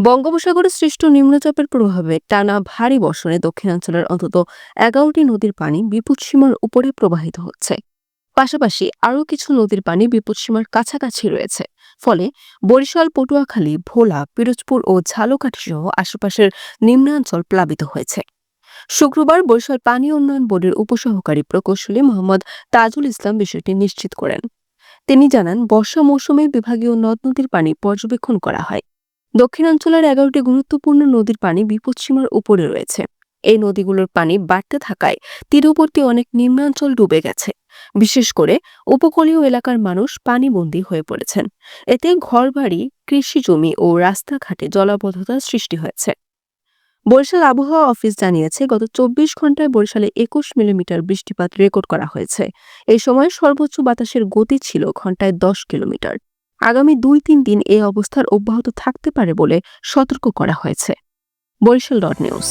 বঙ্গোপসাগরে সৃষ্ট নিম্নচাপের প্রভাবে টানা ভারী বর্ষণে দক্ষিণাঞ্চলের অন্তত এগারোটি নদীর পানি বিপদসীমার উপরে প্রবাহিত হচ্ছে। পাশাপাশি আরও কিছু নদীর পানি বিপদসীমার কাছাকাছি রয়েছে। ফলে বরিশাল, পটুয়াখালী, ভোলা, পিরোজপুর ও ঝালকাঠি সহ আশেপাশের নিম্নাঞ্চল প্লাবিত হয়েছে। শুক্রবার বরিশাল পানি উন্নয়ন বোর্ডের উপসহকারী প্রকৌশলী মোহাম্মদ তাজুল ইসলাম বিষয়টি নিশ্চিত করেন। তিনি জানান, বর্ষা মৌসুমে বিভাগীয় নদ নদীর পানি পর্যবেক্ষণ করা হয়। দক্ষিণাঞ্চলের এগারোটি গুরুত্বপূর্ণ নদীর পানি বিপদসীমার উপরে রয়েছে। এই নদীগুলোর পানি বাড়তে থাকায় তীরবর্তী অনেক নিম্নাঞ্চল ডুবে গেছে। বিশেষ করে উপকূলীয় এলাকার মানুষ পানিবন্দী হয়ে পড়েছেন। এতে ঘরবাড়ি কৃষি জমি ও রাস্তাঘাটে জলাবদ্ধতার সৃষ্টি হয়েছে। বরিশাল আবহাওয়া অফিস জানিয়েছে, গত চব্বিশ ঘন্টায় বরিশালে একুশ মিলিমিটার বৃষ্টিপাত রেকর্ড করা হয়েছে। এই সময় সর্বোচ্চ বাতাসের গতি ছিল ঘন্টায় দশ কিলোমিটার। আগামী দুই তিন দিন এই অবস্থার অব্যাহত থাকতে পারে বলে সতর্ক করা হয়েছে। Barishal dot news.